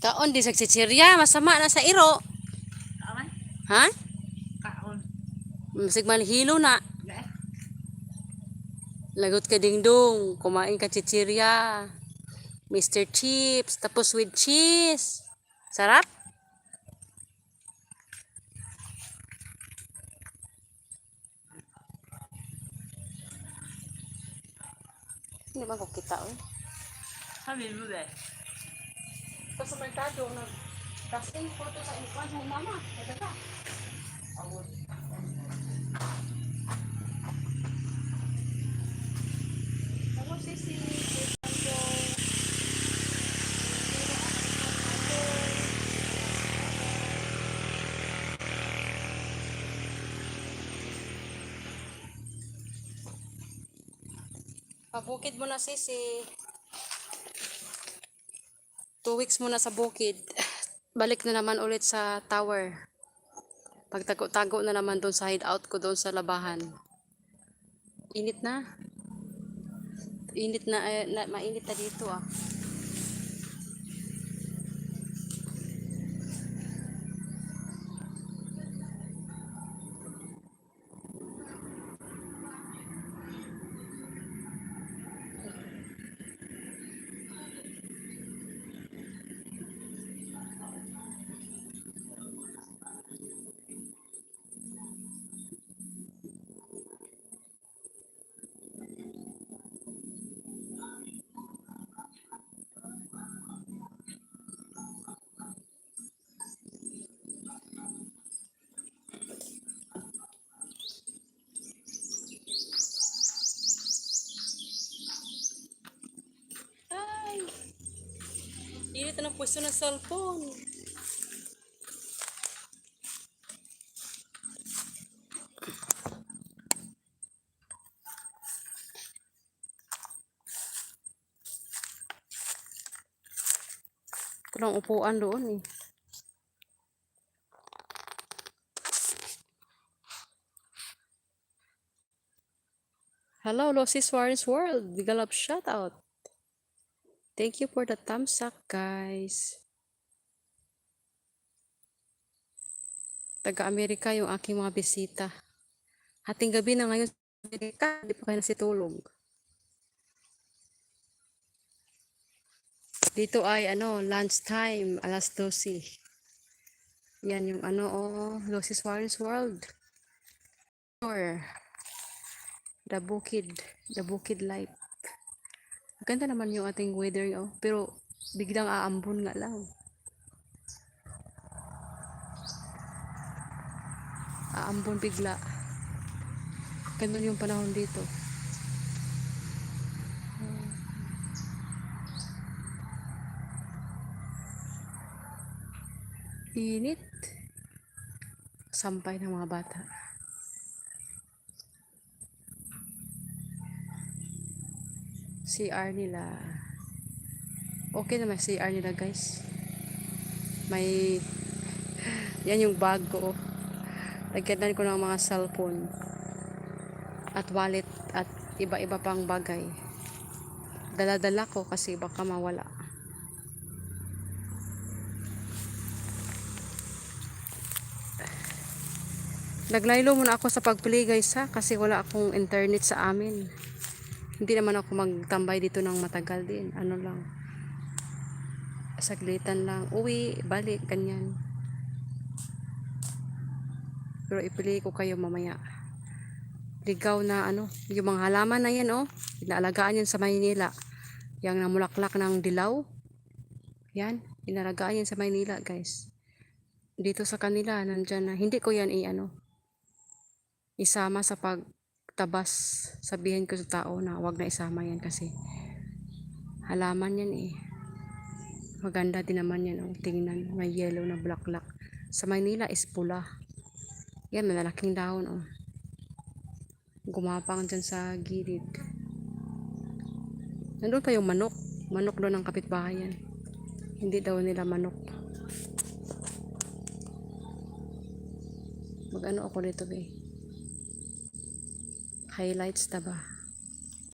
Kaon di sa chichirya, masama na sa iro. Aman? Ha? Kaon. Masig manhilo na. Gaya. Lagot ka dingdong, kumain ka chichirya. Mr. Chips, tapos with cheese. Sarap? Hindi man ko kita, oh. Sabi mo ba? Tapos sa merkado, nag... Casting photo sa inkwan mo, mama. Ito ka. Ako, sisi. Pabukid mo na, sisi. Two weeks muna sa bukid. Balik na naman ulit sa tower. Pagtago-tago na naman doon sa hideout ko doon sa labahan. Init na. Init na, eh, na mainit na dito ah. Init na ng pwesto ng cellphone. Ito lang upuan doon eh. Hello, Lucy Suarez World. Big love shout out. Thank you for the thumbs up, guys. Taga-Amerika yung aking mga bisita. Hating gabi na ngayon sa Amerika, hindi pa kayo nasitulog. Dito ay ano, lunch time, alas 12. Yan yung ano, oh, Lucy Suarez World. Or, the Bukid, the Bukid Life. Maganda naman yung ating weather, oh. Pero, biglang aambon nga lang. Aambon bigla. Ganun yung panahon dito. Init. Sampay ng mga bata. CR nila. Okay naman CR nila guys. May yan yung bag ko. Lagyan ko ng mga cellphone at wallet at iba-iba pang bagay. Dala-dala ko kasi baka mawala. Naglaylo muna ako sa pagpili guys ha kasi wala akong internet sa amin. Hindi naman ako magtambay dito ng matagal din. Ano lang. Saglitan lang. Uwi, balik, ganyan. Pero ipili ko kayo mamaya. Ligaw na ano, yung mga halaman na yan oh. Inaalagaan yan sa Maynila. Yang namulaklak ng dilaw. Yan, inalagaan yan sa Maynila guys. Dito sa kanila, nandyan na. Hindi ko yan i-ano, isama sa pagtabas. Sabihin ko sa tao na wag na isama yan kasi halaman yan eh. Maganda din naman yan. Oh. Tingnan, may yellow na bulaklak. Sa Maynila is pula. Yan, malalaking dahon oh. Gumapang dyan sa gilid. Nandun pa yung manok. Manok doon ng kapitbahay yan. Hindi daw nila manok. Mag ano ako dito eh. Highlights na ba?